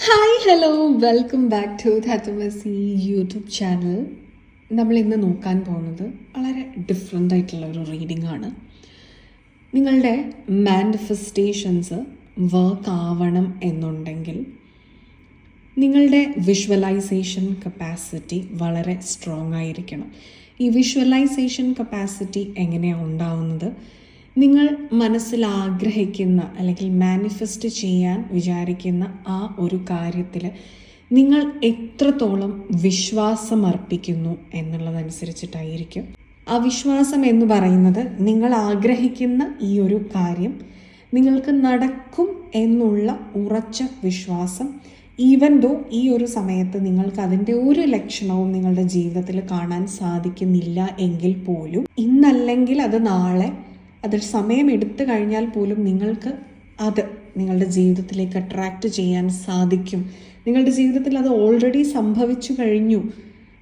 Hi hello. Welcome back to ധാറ്റമസി YouTube channel. നമ്മൾ ഇന്ന് നോക്കാൻ പോകുന്നത് വളരെ ഡിഫറെന്റ് ആയിട്ടുള്ള ഒരു റീഡിംഗ് ആണ്. നിങ്ങളുടെ മാനിഫെസ്റ്റേഷൻസ് വർക്ക് ആവണം എന്നുണ്ടെങ്കിൽ നിങ്ങളുടെ വിഷ്വലൈസേഷൻ കപ്പാസിറ്റി വളരെ സ്ട്രോങ് ആയിരിക്കണം. ഈ വിഷ്വലൈസേഷൻ കപ്പാസിറ്റി എങ്ങനെയാണ് ഉണ്ടാവുന്നത്? നിങ്ങൾ മനസ്സിൽ ആഗ്രഹിക്കുന്ന അല്ലെങ്കിൽ മാനിഫെസ്റ്റ് ചെയ്യാൻ വിചാരിക്കുന്ന ആ ഒരു കാര്യത്തിൽ നിങ്ങൾ എത്രത്തോളം വിശ്വാസം അർപ്പിക്കുന്നു എന്നുള്ളതനുസരിച്ചിട്ടായിരിക്കും. ആ വിശ്വാസം എന്ന് പറയുന്നത് നിങ്ങൾ ആഗ്രഹിക്കുന്ന ഈ ഒരു കാര്യം നിങ്ങൾക്ക് നടക്കും എന്നുള്ള ഉറച്ച വിശ്വാസം ഈവൻ ദോ ഈ ഒരു സമയത്ത് നിങ്ങൾക്ക് അതിന്റെ ഒരു ലക്ഷണവും നിങ്ങളുടെ ജീവിതത്തിൽ കാണാൻ സാധിക്കുന്നില്ല എങ്കിൽ പോലും ഇന്നല്ലെങ്കിൽ അത് നാളെ അത് സമയം എടുത്തു കഴിഞ്ഞാൽ പോലും നിങ്ങൾക്ക് അത് നിങ്ങളുടെ ജീവിതത്തിലേക്ക് അട്രാക്റ്റ് ചെയ്യാൻ സാധിക്കും. നിങ്ങളുടെ ജീവിതത്തിൽ അത് ഓൾറെഡി സംഭവിച്ചു കഴിഞ്ഞു.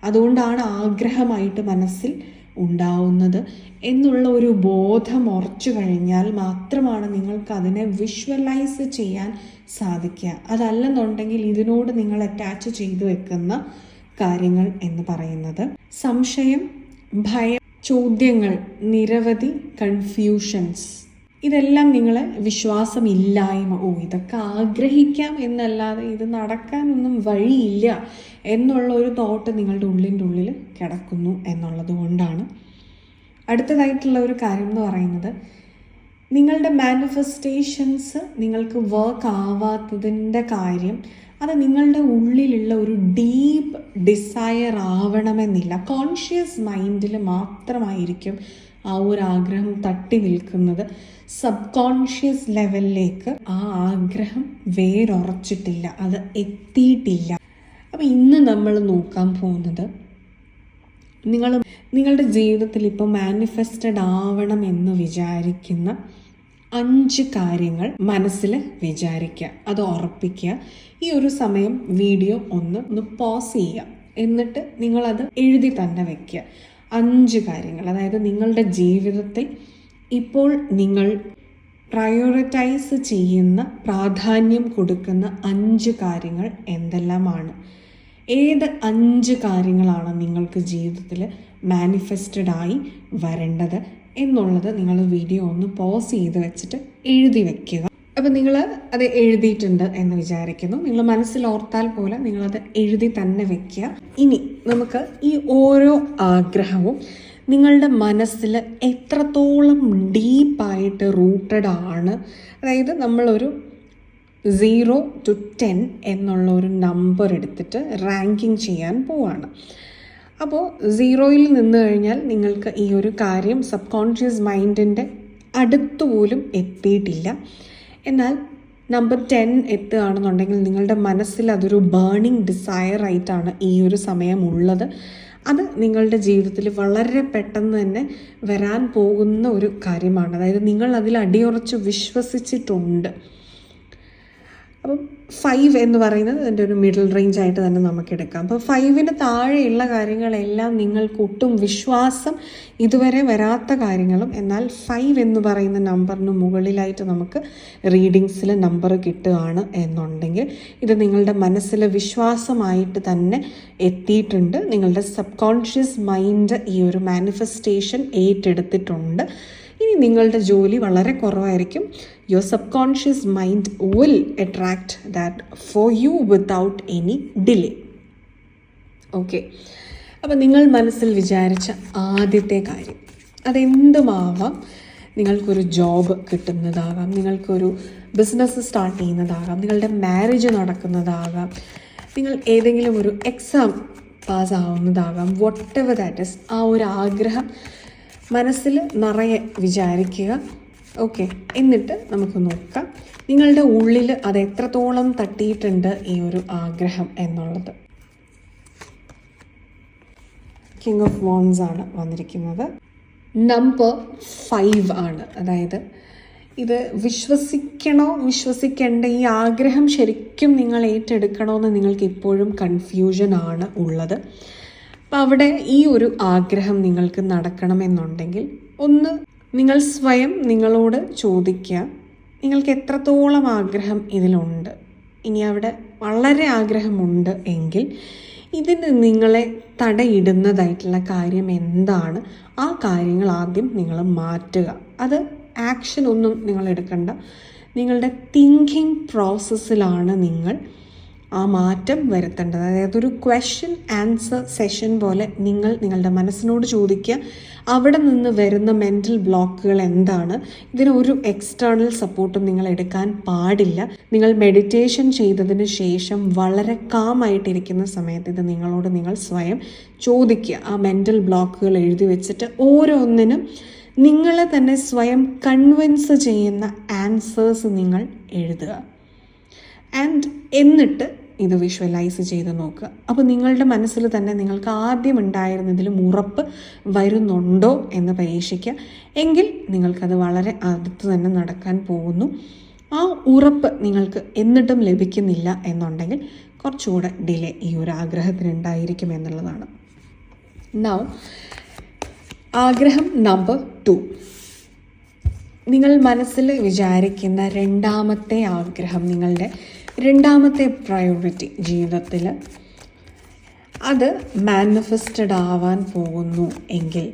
അതുകൊണ്ടാണ് ആഗ്രഹമായിട്ട് മനസ്സിൽ ഉണ്ടാവുന്നത്. എന്നുള്ള ഒരു ബോധം ഉറച്ചു കഴിഞ്ഞാൽ മാത്രമാണ് നിങ്ങൾക്ക് അതിനെ വിഷ്വലൈസ് ചെയ്യാൻ സാധിക്കുക. അതല്ലെന്നുണ്ടെങ്കിൽ ഇതിനോട് നിങ്ങൾ അറ്റാച്ച് ചെയ്തു വെക്കുന്ന കാര്യങ്ങൾ എന്ന് പറയുന്നത്. സംശയം ഭയം ചോദ്യങ്ങൾ നിരവധി കൺഫ്യൂഷൻസ് ഇതെല്ലാം നിങ്ങളെ വിശ്വാസമില്ലായ്മ ഓ ഇതൊക്കെ ആഗ്രഹിക്കാം എന്നല്ലാതെ ഇത് നടക്കാനൊന്നും വഴിയില്ല എന്നുള്ള ഒരു തോട്ട് നിങ്ങളുടെ ഉള്ളിന്റെ ഉള്ളിൽ കിടക്കുന്നു എന്നുള്ളത് കൊണ്ടാണ്. അടുത്തതായിട്ടുള്ള ഒരു കാര്യം എന്ന് പറയുന്നത് നിങ്ങളുടെ മാനിഫെസ്റ്റേഷൻസ് നിങ്ങൾക്ക് വർക്ക് ആവാത്തതിന്റെ കാര്യം അത് നിങ്ങളുടെ ഉള്ളിലുള്ള ഒരു ഡീപ്പ് ഡിസയർ ആവണമെന്നില്ല. കോൺഷ്യസ് മൈൻഡിൽ മാത്രമായിരിക്കും ആ ഒരു ആഗ്രഹം തട്ടി നിൽക്കുന്നത്. സബ് കോൺഷ്യസ് ലെവലിലേക്ക് ആ ആഗ്രഹം വേരുറച്ചിട്ടില്ല. അത് എത്തിയിട്ടില്ല. അപ്പോൾ ഇന്ന് നമ്മൾ നോക്കാൻ പോകുന്നത് നിങ്ങൾ നിങ്ങളുടെ ജീവിതത്തിൽ ഇപ്പോൾ മാനിഫെസ്റ്റഡ് ആവണം എന്ന് വിചാരിക്കുന്ന അഞ്ച് കാര്യങ്ങൾ മനസ്സിൽ വിചാരിക്കുക. അത് ഉറപ്പിക്കുക. ഈ ഒരു സമയം വീഡിയോ ഒന്ന് ഒന്ന് പോസ് ചെയ്യുക. എന്നിട്ട് നിങ്ങളത് എഴുതി തന്നെ വെക്കുക. അഞ്ച് കാര്യങ്ങൾ. അതായത് നിങ്ങളുടെ ജീവിതത്തിൽ ഇപ്പോൾ നിങ്ങൾ പ്രയോറിറ്റൈസ് ചെയ്യുന്ന പ്രാധാന്യം കൊടുക്കുന്ന അഞ്ച് കാര്യങ്ങൾ എന്തെല്ലാമാണ്? ഏത് അഞ്ച് കാര്യങ്ങളാണ് നിങ്ങൾക്ക് ജീവിതത്തിൽ മാനിഫെസ്റ്റഡ് ആയി വരേണ്ടത് എന്നുള്ളത് നിങ്ങൾ വീഡിയോ ഒന്ന് പോസ് ചെയ്ത് വെച്ചിട്ട് എഴുതി വെക്കുക. അപ്പോൾ നിങ്ങൾ അത് എഴുതിയിട്ടുണ്ട് എന്ന് വിചാരിക്കുന്നു. നിങ്ങൾ മനസ്സിൽ ഓർത്താൽ പോലെ നിങ്ങളത് എഴുതി തന്നെ വെക്കുക. ഇനി നമുക്ക് ഈ ഓരോ ആഗ്രഹവും നിങ്ങളുടെ മനസ്സിൽ എത്രത്തോളം ഡീപ്പായിട്ട് റൂട്ടഡ് ആണ്. അതായത് നമ്മളൊരു സീറോ ടു ടെൻ എന്നുള്ള ഒരു നമ്പർ എടുത്തിട്ട് റാങ്കിങ് ചെയ്യാൻ പോവാണ്. അപ്പോൾ സീറോയിൽ നിന്ന് കഴിഞ്ഞാൽ നിങ്ങൾക്ക് ഈ ഒരു കാര്യം സബ് കോൺഷ്യസ് മൈൻഡിന്റെ അടുത്തുപോലും എത്തിയിട്ടില്ല. എന്നാൽ നമ്പർ ടെൻ എത്തുകയാണെന്നുണ്ടെങ്കിൽ നിങ്ങളുടെ മനസ്സിൽ അതൊരു ബേണിംഗ് ഡിസയർ ആയിട്ടാണ് ഈ ഒരു സമയം ഉള്ളത്. അത് നിങ്ങളുടെ ജീവിതത്തിൽ വളരെ പെട്ടെന്ന് തന്നെ വരാൻ പോകുന്ന ഒരു കാര്യമാണ്. അതായത് നിങ്ങൾ അതിൽ അടിയുറച്ച് വിശ്വസിച്ചിട്ടുണ്ട്. അപ്പം ഫൈവ് എന്ന് പറയുന്നത് അതിന്റെ ഒരു മിഡിൽ റേഞ്ച് ആയിട്ട് തന്നെ നമുക്ക് എടുക്കാം. അപ്പോൾ ഫൈവിന് താഴെയുള്ള കാര്യങ്ങളെല്ലാം നിങ്ങൾക്ക് ഒട്ടും വിശ്വാസം ഇതുവരെ വരാത്ത കാര്യങ്ങളും എന്നാൽ ഫൈവ് എന്ന് പറയുന്ന നമ്പറിന് മുകളിലായിട്ട് നമുക്ക് റീഡിങ്സിൽ നമ്പർ കിട്ടുകയാണ് എന്നുണ്ടെങ്കിൽ ഇത് നിങ്ങളുടെ മനസ്സിൽ വിശ്വാസമായിട്ട് തന്നെ എത്തിയിട്ടുണ്ട്. നിങ്ങളുടെ സബ് കോൺഷ്യസ് മൈൻഡ് ഈ ഒരു മാനിഫെസ്റ്റേഷൻ ഏറ്റെടുത്തിട്ടുണ്ട്. ഇനി നിങ്ങളുടെ ജോലി വളരെ കുറവായിരിക്കും. Your subconscious mind will attract that for you without any delay okay അപ്പം നിങ്ങൾ മനസ്സിൽ വിചാരിച്ച ആദ്യത്തെ കാര്യം. അതെന്തുമാവാം? നിങ്ങൾക്കൊരു ജോബ് കിട്ടുന്നതാകാം. നിങ്ങൾക്കൊരു ബിസിനസ് സ്റ്റാർട്ട് ചെയ്യുന്നതാകാം. നിങ്ങളുടെ മാരേജ് നടക്കുന്നതാകാം. നിങ്ങൾ ഏതെങ്കിലും ഒരു എക്സാം പാസ്സാവുന്നതാകാം വട്ട് എവർ ദാറ്റ് ഇസ് ആ ഒരു ആഗ്രഹം മനസ്സിൽ നിറയെ വിചാരിക്കുക. ഓക്കെ എന്നിട്ട് നമുക്ക് നോക്കാം. നിങ്ങളുടെ ഉള്ളിൽ അത് എത്രത്തോളം തട്ടിയിട്ടുണ്ട് ഈ ഒരു ആഗ്രഹം എന്നുള്ളത്. കിങ് ഓഫ് വോൺസ് ആണ് വന്നിരിക്കുന്നത്. നമ്പർ ഫൈവ് ആണ്. അതായത് ഇത് വിശ്വസിക്കണോ വിശ്വസിക്കേണ്ട ഈ ആഗ്രഹം ശരിക്കും നിങ്ങൾ ഏറ്റെടുക്കണോ എന്ന് നിങ്ങൾക്ക് ഇപ്പോഴും കൺഫ്യൂഷൻ ആണ് ഉള്ളത്. അപ്പം അവിടെ ഈ ഒരു ആഗ്രഹം നിങ്ങൾക്ക് നടക്കണമെന്നുണ്ടെങ്കിൽ ഒന്ന് നിങ്ങൾ സ്വയം നിങ്ങളോട് ചോദിക്കുക. നിങ്ങൾക്ക് എത്രത്തോളം ആഗ്രഹം ഇതിലുണ്ട്? ഇനി അവിടെ വളരെ ആഗ്രഹമുണ്ട് എങ്കിൽ ഇതിന് നിങ്ങളെ തടയിടുന്നതായിട്ടുള്ള കാര്യം എന്താണ്? ആ കാര്യങ്ങൾ ആദ്യം നിങ്ങൾ മാറ്റുക. അത് ആക്ഷൻ ഒന്നും നിങ്ങൾ എടുക്കണ്ട. നിങ്ങളുടെ തിങ്കിങ് പ്രോസസ്സിലാണ് നിങ്ങൾ ആ മാറ്റം വരുത്തേണ്ടത്. അതായത് ഒരു ക്വസ്റ്റ്യൻ ആൻസർ സെഷൻ പോലെ നിങ്ങൾ നിങ്ങളുടെ മനസ്സിനോട് ചോദിക്കുക അവിടെ നിന്ന് വരുന്ന മെന്റൽ ബ്ലോക്കുകൾ എന്താണ്? ഇതിന് ഒരു എക്സ്റ്റേണൽ സപ്പോർട്ടും നിങ്ങൾ എടുക്കാൻ പാടില്ല. നിങ്ങൾ മെഡിറ്റേഷൻ ചെയ്തതിന് ശേഷം വളരെ കാമായിട്ടിരിക്കുന്ന സമയത്ത് ഇത് നിങ്ങളോട് നിങ്ങൾ സ്വയം ചോദിക്കുക. ആ മെന്റൽ ബ്ലോക്കുകൾ എഴുതി വെച്ചിട്ട് ഓരോന്നിനും നിങ്ങളെ തന്നെ സ്വയം കൺവിൻസ് ചെയ്യുന്ന ആൻസേഴ്സ് നിങ്ങൾ എഴുതുക. ആൻഡ് എന്നിട്ട് ഇത് വിഷ്വലൈസ് ചെയ്ത് നോക്കുക. അപ്പോൾ നിങ്ങളുടെ മനസ്സിൽ തന്നെ നിങ്ങൾക്ക് ആദ്യം ഉണ്ടായിരുന്നതിലും ഉറപ്പ് വരുന്നുണ്ടോ എന്ന് പരീക്ഷിക്കുക. എങ്കിൽ നിങ്ങൾക്കത് വളരെ അടുത്ത് തന്നെ നടക്കാൻ പോകുന്നു. ആ ഉറപ്പ് നിങ്ങൾക്ക് എന്നിട്ടും ലഭിക്കുന്നില്ല എന്നുണ്ടെങ്കിൽ കുറച്ചുകൂടെ ഡിലേ ഈ ഒരു ആഗ്രഹത്തിനുണ്ടായിരിക്കും എന്നുള്ളതാണ്. നൗ ആഗ്രഹം നമ്പർ ടു നിങ്ങൾ മനസ്സിൽ വിചാരിക്കുന്ന രണ്ടാമത്തെ ആഗ്രഹം നിങ്ങളുടെ രണ്ടാമത്തെ പ്രയോറിറ്റി ജീവിതത്തിൽ അത് മാനിഫെസ്റ്റഡ് ആവാൻ പോകുന്നു എങ്കിൽ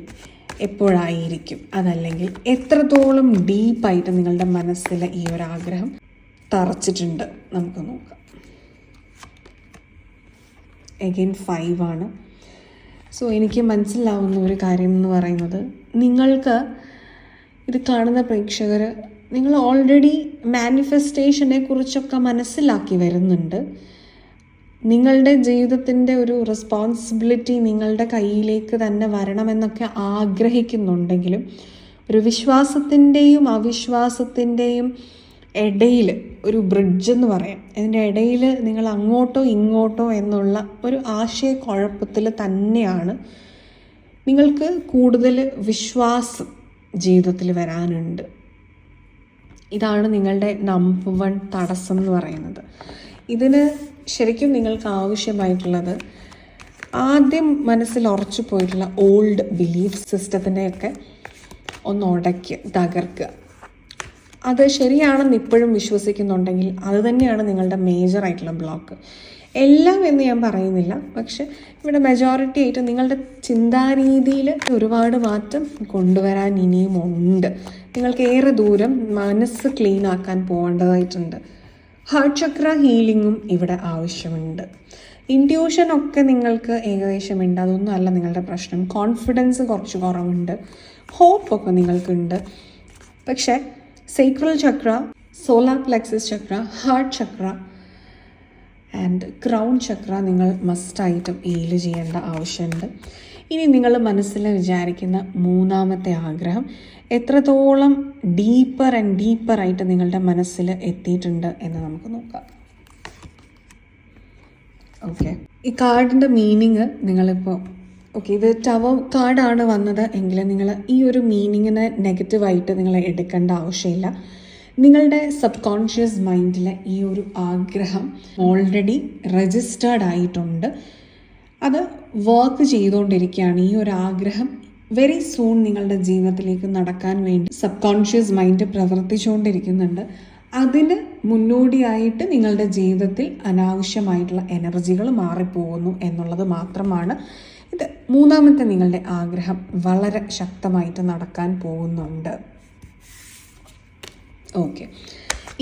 എപ്പോഴായിരിക്കും? അതല്ലെങ്കിൽ എത്രത്തോളം ഡീപ്പായിട്ട് നിങ്ങളുടെ മനസ്സിൽ ഈ ഒരു ആഗ്രഹം തറച്ചിട്ടുണ്ട്? നമുക്ക് നോക്കാം. എഗെയിൻ ഫൈവ് ആണ്. സോ എനിക്ക് മനസ്സിലാവുന്ന ഒരു കാര്യം എന്ന് പറയുന്നത് നിങ്ങൾക്ക് ഇത് കാണുന്ന പ്രേക്ഷകർ നിങ്ങൾ ഓൾറെഡി മാനിഫെസ്റ്റേഷനെ കുറിച്ചൊക്കെ മനസ്സിലാക്കി വരുന്നുണ്ട്. നിങ്ങളുടെ ജീവിതത്തിന്റെ ഒരു റെസ്പോൺസിബിലിറ്റി നിങ്ങളുടെ കയ്യിലേക്ക് തന്നെ വരണമെന്നൊക്കെ ആഗ്രഹിക്കുന്നുണ്ടെങ്കിലും ഒരു വിശ്വാസത്തിന്റെയും അവിശ്വാസത്തിന്റെയും ഇടയിൽ ഒരു ബ്രിഡ്ജ് എന്ന് പറയാം. അതിന്റെ ഇടയിൽ നിങ്ങൾ അങ്ങോട്ടോ ഇങ്ങോട്ടോ എന്നുള്ള ഒരു ആശയക്കുഴപ്പത്തിൽ തന്നെയാണ്. നിങ്ങൾക്ക് കൂടുതൽ വിശ്വാസം ജീവിതത്തിൽ വരാനുണ്ട്. ഇതാണ് നിങ്ങളുടെ നമ്പർ വൺ തടസ്സം എന്ന് പറയുന്നത്. ഇതിന് ശരിക്കും നിങ്ങൾക്ക് ആവശ്യമായിട്ടുള്ളത് ആദ്യം മനസ്സിൽ ഉറച്ചു പോയിട്ടുള്ള ഓൾഡ് ബിലീഫ് സിസ്റ്റത്തിനെയൊക്കെ ഒന്ന് ഉടയ്ക്കുക തകർക്കുക. അത് ശരിയാണെന്ന് ഇപ്പോഴും വിശ്വസിക്കുന്നുണ്ടെങ്കിൽ അത് തന്നെയാണ് നിങ്ങളുടെ മേജർ ആയിട്ടുള്ള ബ്ലോക്ക് എല്ലാം എന്ന് ഞാൻ പറയുന്നില്ല. പക്ഷെ ഇവിടെ മെജോറിറ്റി ആയിട്ട് നിങ്ങളുടെ ചിന്താരീതിയിൽ ഒരുപാട് മാറ്റം കൊണ്ടുവരാൻ ഇനിയും ഉണ്ട്. നിങ്ങൾക്ക് ഏറെ ദൂരം മനസ്സ് ക്ലീൻ ആക്കാൻ പോകേണ്ടതായിട്ടുണ്ട്. ഹാർട്ട് ചക്ര ഹീലിങ്ങും ഇവിടെ ആവശ്യമുണ്ട്. ഇൻഡ്യൂഷൻ ഒക്കെ നിങ്ങൾക്ക് ഏകദേശം ഉണ്ട്. അതൊന്നും അല്ല നിങ്ങളുടെ പ്രശ്നം. കോൺഫിഡൻസ് കുറച്ച് കുറവുണ്ട്. ഹോപ്പൊക്കെ നിങ്ങൾക്കുണ്ട്. പക്ഷേ sacral chakra solar plexus chakra heart chakra and crown chakra നിങ്ങൾ മസ്റ്റായിട്ടും ഹീൽ ചെയ്യേണ്ട ആവശ്യമുണ്ട്. ഇനി നിങ്ങൾ മനസ്സിൽ വിചാരിക്കുന്ന മൂന്നാമത്തെ ആഗ്രഹം എത്രത്തോളം ഡീപ്പർ ആൻഡ് ഡീപ്പറായിട്ട് നിങ്ങളുടെ മനസ്സിൽ എത്തിയിട്ടുണ്ട് എന്ന് നമുക്ക് നോക്കാം. ഓക്കെ ഈ കാർഡിന്റെ മീനിങ് നിങ്ങളിപ്പോൾ ഓക്കെ ഇത് ടവർ കാർഡാണ് വന്നത് എങ്കിൽ നിങ്ങൾ ഈ ഒരു മീനിങ്ങിനെ നെഗറ്റീവായിട്ട് നിങ്ങൾ എടുക്കേണ്ട ആവശ്യമില്ല. നിങ്ങളുടെ സബ് കോൺഷ്യസ് മൈൻഡിലെ ഈ ഒരു ആഗ്രഹം ഓൾറെഡി രജിസ്റ്റേർഡ് ആയിട്ടുണ്ട്. അത് വർക്ക് ചെയ്തുകൊണ്ടിരിക്കുകയാണ്. ഈ ഒരു ആഗ്രഹം വെരി സൂൺ നിങ്ങളുടെ ജീവിതത്തിലേക്ക് നടക്കാൻ വേണ്ടി സബ് കോൺഷ്യസ് മൈൻഡ് പ്രവർത്തിച്ചുകൊണ്ടിരിക്കുന്നുണ്ട്. അതിന് മുന്നോടിയായിട്ട് നിങ്ങളുടെ ജീവിതത്തിൽ അനാവശ്യമായിട്ടുള്ള എനർജികൾ മാറിപ്പോകുന്നു എന്നുള്ളത് മാത്രമാണ്. ഇത് മൂന്നാമത്തെ നിങ്ങളുടെ ആഗ്രഹം വളരെ ശക്തമായിട്ട് നടക്കാൻ പോകുന്നുണ്ട്. ഓക്കെ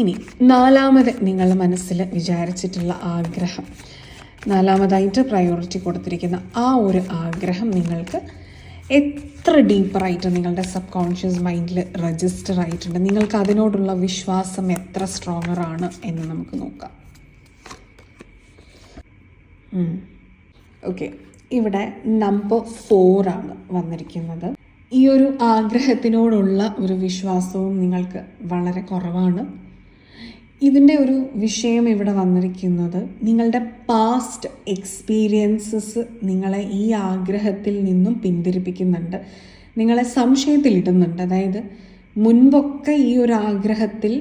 ഇനി നാലാമത് നിങ്ങളുടെ മനസ്സിൽ വിചാരിച്ചിട്ടുള്ള ആഗ്രഹം. നാലാമതായിട്ട് പ്രയോറിറ്റി കൊടുത്തിരിക്കുന്ന ആ ഒരു ആഗ്രഹം നിങ്ങൾക്ക് എത്ര ഡീപ്പറായിട്ട് നിങ്ങളുടെ സബ് കോൺഷ്യസ് മൈൻഡിൽ രജിസ്റ്റർ ആയിട്ടുണ്ട്. നിങ്ങൾക്ക് അതിനോടുള്ള വിശ്വാസം എത്ര സ്ട്രോങ്ങർ ആണ് എന്ന് നമുക്ക് നോക്കാം. ഓക്കെ ഇവിടെ നമ്പർ ഫോറാണ് വന്നിരിക്കുന്നത്. ഈ ഒരു ആഗ്രഹത്തിനോടുള്ള ഒരു വിശ്വാസവും നിങ്ങൾക്ക് വളരെ കുറവാണ്. ഇതിന്റെ ഒരു വിഷയം ഇവിടെ വന്നിരിക്കുന്നത് നിങ്ങളുടെ പാസ്റ്റ് എക്സ്പീരിയൻസസ് നിങ്ങളെ ഈ ആഗ്രഹത്തിൽ നിന്നും പിന്തിരിപ്പിക്കുന്നുണ്ട്. നിങ്ങളെ സംശയത്തിലിടുന്നുണ്ട്. അതായത് മുൻപൊക്കെ ഈ ഒരു ആഗ്രഹത്തിൽ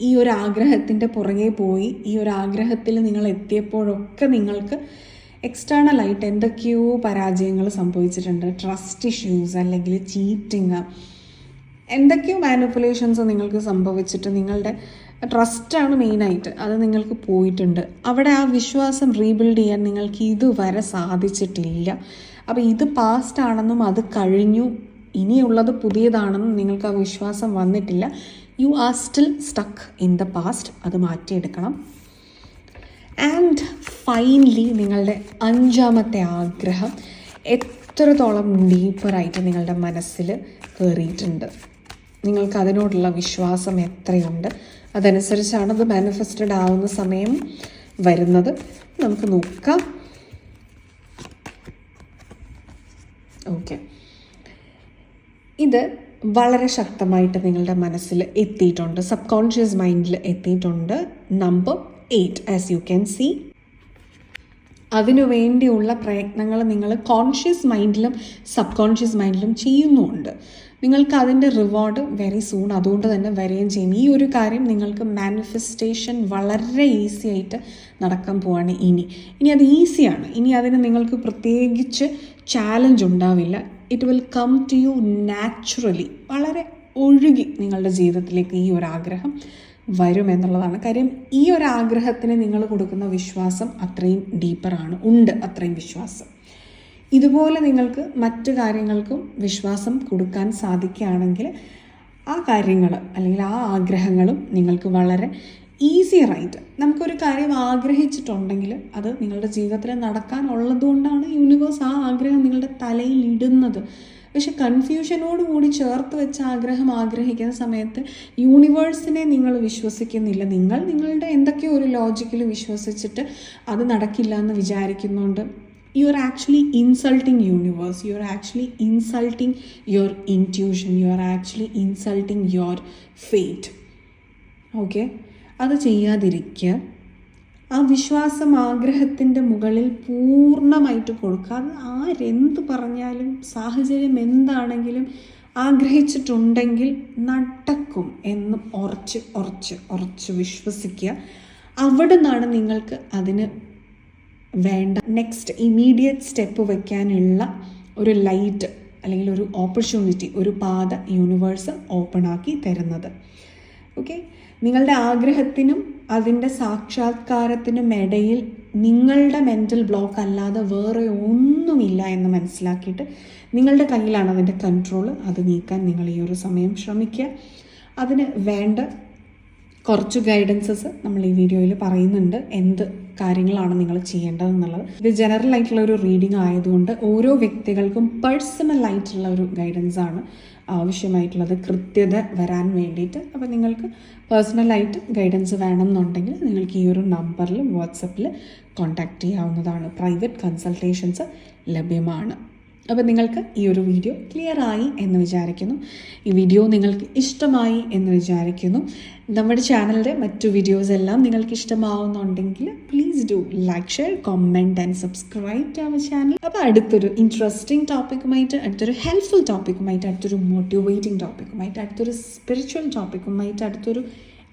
ഈ ഒരു ആഗ്രഹത്തിന്റെ പുറകെ പോയി ഈ ഒരു ആഗ്രഹത്തിൽ നിങ്ങൾ എത്തിയപ്പോഴൊക്കെ നിങ്ങൾക്ക് എക്സ്റ്റേണൽ ആയിട്ട് എന്തൊക്കെയോ പരാജയങ്ങൾ സംഭവിച്ചിട്ടുണ്ട്. ട്രസ്റ്റ് ഇഷ്യൂസ് അല്ലെങ്കിൽ ചീറ്റിങ് എന്തൊക്കെയോ മാനിപ്പുലേഷൻസ് നിങ്ങൾക്ക് സംഭവിച്ചിട്ട് നിങ്ങളുടെ ട്രസ്റ്റാണ് മെയിനായിട്ട് അത് നിങ്ങൾക്ക് പോയിട്ടുണ്ട്. അവിടെ ആ വിശ്വാസം റീബിൽഡ് ചെയ്യാൻ നിങ്ങൾക്ക് ഇതുവരെ സാധിച്ചിട്ടില്ല. അപ്പോൾ ഇത് പാസ്റ്റ് ആണെന്നും അത് കഴിഞ്ഞു. ഇനിയുള്ളത് പുതിയതാണെന്നും നിങ്ങൾക്ക് ആ വിശ്വാസം വന്നിട്ടില്ല. You are still stuck in the past അത് മാറ്റിയെടുക്കണം. ആൻഡ് ഫൈനലി നിങ്ങളുടെ അഞ്ചാമത്തെ ആഗ്രഹം എത്രത്തോളം ഡീപ്പറായിട്ട് നിങ്ങളുടെ മനസ്സിൽ കയറിയിട്ടുണ്ട് നിങ്ങൾക്ക് അതിനോടുള്ള വിശ്വാസം എത്രയുണ്ട്? അതനുസരിച്ചാണ് അത് മാനിഫെസ്റ്റഡ് ആവുന്ന സമയം വരുന്നത്. നമുക്ക് നോക്കാം. ഓക്കെ ഇത് വളരെ ശക്തമായിട്ട് നിങ്ങളുടെ മനസ്സിൽ എത്തിയിട്ടുണ്ട്. സബ് കോൺഷ്യസ് മൈൻഡിൽ എത്തിയിട്ടുണ്ട്. Number eight as you can see അതിനുവേണ്ടിയുള്ള പ്രയത്നങ്ങൾ നിങ്ങൾ കോൺഷ്യസ് മൈൻഡിലും സബ് കോൺഷ്യസ് മൈൻഡിലും ചെയ്യുന്നുമുണ്ട് നിങ്ങൾക്ക് അതിന്റെ റിവാർഡ് വെരി സൂൺ അതുകൊണ്ട് തന്നെ വരികയും ചെയ്യും. ഈ ഒരു കാര്യം നിങ്ങൾക്ക് മാനിഫെസ്റ്റേഷൻ വളരെ ഈസി ആയിട്ട് നടക്കാൻ പോവാണ് ഇനി. ഇനി അത് ഈസിയാണ് ഇനി അതിന് നിങ്ങൾക്ക് പ്രത്യേകിച്ച് ചാലഞ്ച് ഉണ്ടാവില്ല. It will come to you naturally വളരെ ഒഴുകി നിങ്ങളുടെ ജീവിതത്തിലേക്ക് ഈ ഒരു ആഗ്രഹം വരും എന്നുള്ളതാണ്. കാര്യം ഈ ഒരു ആഗ്രഹത്തിന് നിങ്ങൾ കൊടുക്കുന്ന വിശ്വാസം അത്രയും ഡീപ്പറാണ്. ഉണ്ട് അത്രയും വിശ്വാസം. ഇതുപോലെ നിങ്ങൾക്ക് മറ്റു കാര്യങ്ങൾക്കും വിശ്വാസം കൊടുക്കാൻ സാധിക്കുകയാണെങ്കിൽ ആ കാര്യങ്ങൾ അല്ലെങ്കിൽ ആ ആഗ്രഹങ്ങളും നിങ്ങൾക്ക് വളരെ ഈസിയറായിട്ട് നമുക്കൊരു കാര്യം ആഗ്രഹിച്ചിട്ടുണ്ടെങ്കിൽ അത് നിങ്ങളുടെ ജീവിതത്തിൽ നടക്കാനുള്ളതുകൊണ്ടാണ് യൂണിവേഴ്സ് ആ ആഗ്രഹം നിങ്ങളുടെ തലയിൽ ഇടുന്നത്. പക്ഷെ കൺഫ്യൂഷനോട് കൂടി ചേർത്ത് വെച്ച ആഗ്രഹം ആഗ്രഹിക്കുന്ന സമയത്ത് യൂണിവേഴ്സിനെ നിങ്ങൾ വിശ്വസിക്കുന്നില്ല. നിങ്ങൾ നിങ്ങളുടെ എന്തൊക്കെയോ ഒരു ലോജിക്കിൽ വിശ്വസിച്ചിട്ട് അത് നടക്കില്ല എന്ന് വിചാരിക്കുന്നുണ്ട്. You are actually insulting universe you are actually insulting your intuition you are actually insulting your fate okay അത് ചെയ്യാതിരിക്കുക. ആ വിശ്വാസം ആഗ്രഹത്തിന്റെ മുകളിൽ പൂർണമായിട്ട് കൊടുക്കുക അത് ആരെന്ത് പറഞ്ഞാലും സാഹചര്യം എന്താണെങ്കിലും ആഗ്രഹിച്ചിട്ടുണ്ടെങ്കിൽ നടക്കും എന്ന് ഉറച്ച് ഉറച്ച് ഉറച്ച് വിശ്വസിക്കുക. അവിടെ നിന്നാണ് നിങ്ങൾക്ക് അതിന് വേണ്ട നെക്സ്റ്റ് ഇമീഡിയറ്റ് സ്റ്റെപ്പ് വയ്ക്കാനുള്ള ഒരു ലൈറ്റ് അല്ലെങ്കിൽ ഒരു ഓപ്പർച്യൂണിറ്റി ഒരു പാത യൂണിവേഴ്സ് ഓപ്പൺ ആക്കി തരുന്നത്. ഓക്കെ നിങ്ങളുടെ ആഗ്രഹത്തിനും അതിന്റെ സാക്ഷാത്കാരത്തിന് മെടയിൽ നിങ്ങളുടെ മെന്റൽ ബ്ലോക്ക് അല്ലാതെ വേറെ ഒന്നുമില്ല എന്ന് മനസ്സിലാക്കിയിട്ട് നിങ്ങളുടെ കയ്യിലാണ് അതിന്റെ കൺട്രോൾ അത് നീക്കാൻ നിങ്ങൾ ഈ ഒരു സമയം ശ്രമിക്കുക. അതിന് വേണ്ട കുറച്ച് ഗൈഡൻസസ് നമ്മൾ ഈ വീഡിയോയിൽ പറയുന്നുണ്ട് എന്ത് കാര്യങ്ങളാണ് നിങ്ങൾ ചെയ്യേണ്ടതെന്നുള്ളത്. ഇത് ജനറൽ ആയിട്ടുള്ള ഒരു റീഡിംഗ് ആയതുകൊണ്ട് ഓരോ വ്യക്തികൾക്കും പേഴ്സണൽ ആയിട്ടുള്ള ഒരു ഗൈഡൻസ് ആണ് ആവശ്യമായിട്ടുള്ളത്. കൃത്യത വരാൻ വേണ്ടിയിട്ട് അപ്പോൾ നിങ്ങൾക്ക് പേഴ്സണലായിട്ട് ഗൈഡൻസ് വേണമെന്നുണ്ടെങ്കിൽ നിങ്ങൾക്ക് ഈ ഒരു നമ്പറിൽ വാട്സപ്പിൽ കോൺടാക്റ്റ് ചെയ്യാവുന്നതാണ്. പ്രൈവറ്റ് കൺസൾട്ടേഷൻസ് ലഭ്യമാണ്. അപ്പോൾ നിങ്ങൾക്ക് ഈ ഒരു വീഡിയോ ക്ലിയർ ആയി എന്ന് വിചാരിക്കുന്നു. ഈ വീഡിയോ നിങ്ങൾക്ക് ഇഷ്ടമായി എന്ന് വിചാരിക്കുന്നു. നമ്മുടെ ചാനലിന്റെ മറ്റു വീഡിയോസ് എല്ലാം നിങ്ങൾക്ക് ഇഷ്ടമാവുന്നുണ്ടെങ്കിൽ please do like share comment and subscribe to our channel അപ്പോൾ അടുത്തൊരു ഇൻട്രസ്റ്റിംഗ് ടോപ്പിക്കുമായിട്ട് അടുത്തൊരു ഹെൽപ്ഫുൾ ടോപ്പിക്കുമായിട്ട് അടുത്തൊരു മോട്ടിവേറ്റിംഗ് ടോപ്പിക്കുമായിട്ട് അടുത്തൊരു സ്പിരിച്വൽ ടോപ്പിക്കുമായിട്ട് അടുത്തൊരു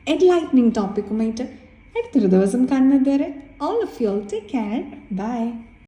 എൻലൈറ്റനിങ് ടോപ്പിക്കുമായിട്ട് അടുത്തൊരു ദിവസം കാണുന്നത് വരെ all of you take care bye